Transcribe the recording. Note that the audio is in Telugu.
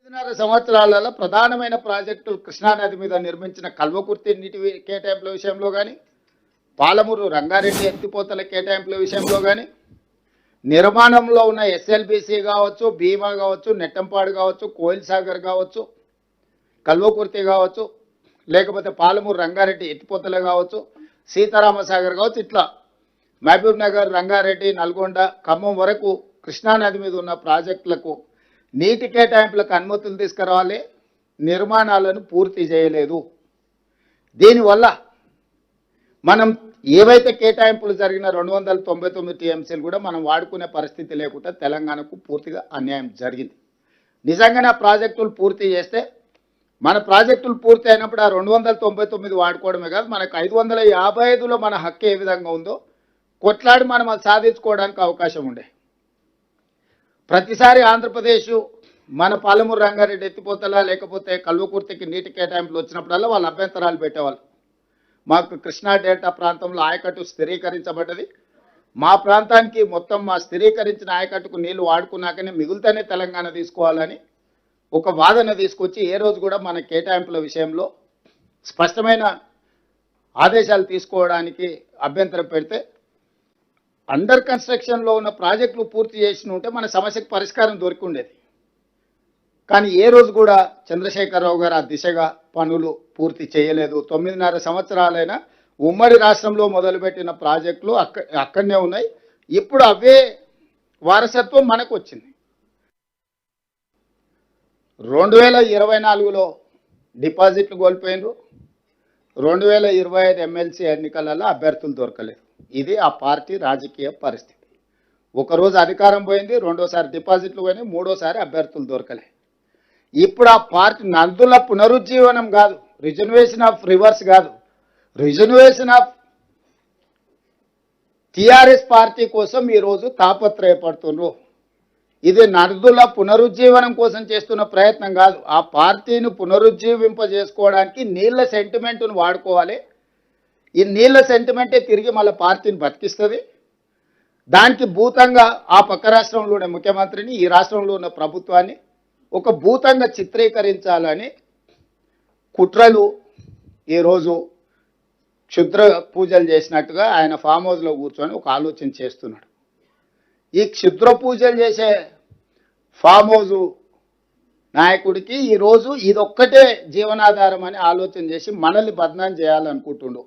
ఐదున్నర సంవత్సరాలలో ప్రధానమైన ప్రాజెక్టులు కృష్ణానది మీద నిర్మించిన కల్వకుర్తి నీటి కేటాయింపుల విషయంలో కానీ పాలమూరు రంగారెడ్డి ఎత్తిపోతల కేటాయింపుల విషయంలో కానీ నిర్మాణంలో ఉన్న ఎస్ఎల్బిసి కావచ్చు భీమా కావచ్చు నెట్టంపాడు కావచ్చు కోయిల్ సాగర్ కావచ్చు కల్వకుర్తి కావచ్చు లేకపోతే పాలమూరు రంగారెడ్డి ఎత్తిపోతలే కావచ్చు సీతారామసాగర్ కావచ్చు ఇట్లా మహబూబ్ నగర్ రంగారెడ్డి నల్గొండ ఖమ్మం వరకు కృష్ణానది మీద ఉన్న ప్రాజెక్టులకు నీటి కేటాయింపులకు అనుమతులు తీసుకురావాలి నిర్మాణాలను పూర్తి చేయలేదు. దీనివల్ల మనం ఏవైతే కేటాయింపులు జరిగిన రెండు వందల తొంభై తొమ్మిది టీఎంసీలు కూడా మనం వాడుకునే పరిస్థితి లేకుండా తెలంగాణకు పూర్తిగా అన్యాయం జరిగింది. నిజంగానే ఆ ప్రాజెక్టులు పూర్తి చేస్తే మన ప్రాజెక్టులు పూర్తి అయినప్పుడు ఆ రెండు వందల తొంభై తొమ్మిది వాడుకోవడమే కాదు మనకు ఐదు వందల యాభై ఐదులో మన హక్కు ఏ విధంగా ఉందో కొట్లాడి మనం అది సాధించుకోవడానికి అవకాశం ఉండే. ప్రతిసారి ఆంధ్రప్రదేశ్ మన పాలమూరు రంగారెడ్డి ఎత్తిపోతలా లేకపోతే కల్వకుర్తికి నీటి కేటాయింపులు వచ్చినప్పుడల్లా వాళ్ళు అభ్యంతరాలు పెట్టేవాళ్ళు. మాకు కృష్ణా డెల్టా ప్రాంతంలో ఆయకట్టు స్థిరీకరించబడ్డది. మా ప్రాంతానికి మొత్తం మా స్థిరీకరించిన ఆయకట్టుకు నీళ్ళు వాడుకున్నాకనే మిగులుతనే తెలంగాణ తీసుకోవాలని ఒక వాదన తీసుకొచ్చి ఏ రోజు కూడా మన కేటాయింపుల విషయంలో స్పష్టమైన ఆదేశాలు తీసుకోవడానికి అభ్యంతరం పెడితే అండర్ కన్స్ట్రక్షన్లో ఉన్న ప్రాజెక్టులు పూర్తి చేసి ఉంటే మన సమస్యకు పరిష్కారం దొరికి ఉండేది కానీ ఏ రోజు కూడా చంద్రశేఖరరావు గారు ఆ దిశగా పనులు పూర్తి చేయలేదు. తొమ్మిదిన్నర సంవత్సరాలైనా ఉమ్మడి రాష్ట్రంలో మొదలుపెట్టిన ప్రాజెక్టులు అక్క అక్కడనే ఉన్నాయి. ఇప్పుడు అవే వారసత్వం మనకు వచ్చింది. రెండు వేల ఇరవై నాలుగులో డిపాజిట్లు కోల్పోయినరు. రెండు వేల ఇరవై ఐదు ఎమ్మెల్సీ ఎన్నికలలో అభ్యర్థులు దొరకలేదు. ఇది ఆ పార్టీ రాజకీయ పరిస్థితి. ఒకరోజు అధికారం పోయింది రెండోసారి డిపాజిట్లు పోయినాయి మూడోసారి అభ్యర్థులు దొరకలే ఇప్పుడు ఆ పార్టీ నందుల పునరుజ్జీవనం కాదు రిజర్వేషన్ ఆఫ్ రివర్స్ కాదు. రిజర్వేషన్ ఆఫ్ టీఆర్ఎస్ పార్టీ కోసం ఈరోజు తాపత్రయపడుతున్నారు. ఇది నర్దుల పునరుజ్జీవనం కోసం చేస్తున్న ప్రయత్నం కాదు. ఆ పార్టీని పునరుజ్జీవింపజేసుకోవడానికి నీళ్ళ సెంటిమెంట్ను వాడుకోవాలి. ఈ నీళ్ళ సెంటిమెంటే తిరిగి మళ్ళీ పార్టీని బతికిస్తుంది. దానికి భూతంగా ఆ పక్క రాష్ట్రంలో ఉన్న ముఖ్యమంత్రిని ఈ రాష్ట్రంలో ఉన్న ప్రభుత్వాన్ని ఒక భూతంగా చిత్రీకరించాలని కుట్రలు ఈరోజు క్షుద్ర పూజలు చేసినట్టుగా ఆయన ఫామ్ హౌస్లో కూర్చొని ఒక ఆలోచన చేస్తున్నాడు. ఈ క్షుద్ర పూజలు చేసే ఫామ్ హౌస్ నాయకుడికి ఈరోజు ఇదొక్కటే జీవనాధారం అని ఆలోచన చేసి మనల్ని బదనాం చేయాలనుకుంటుండు.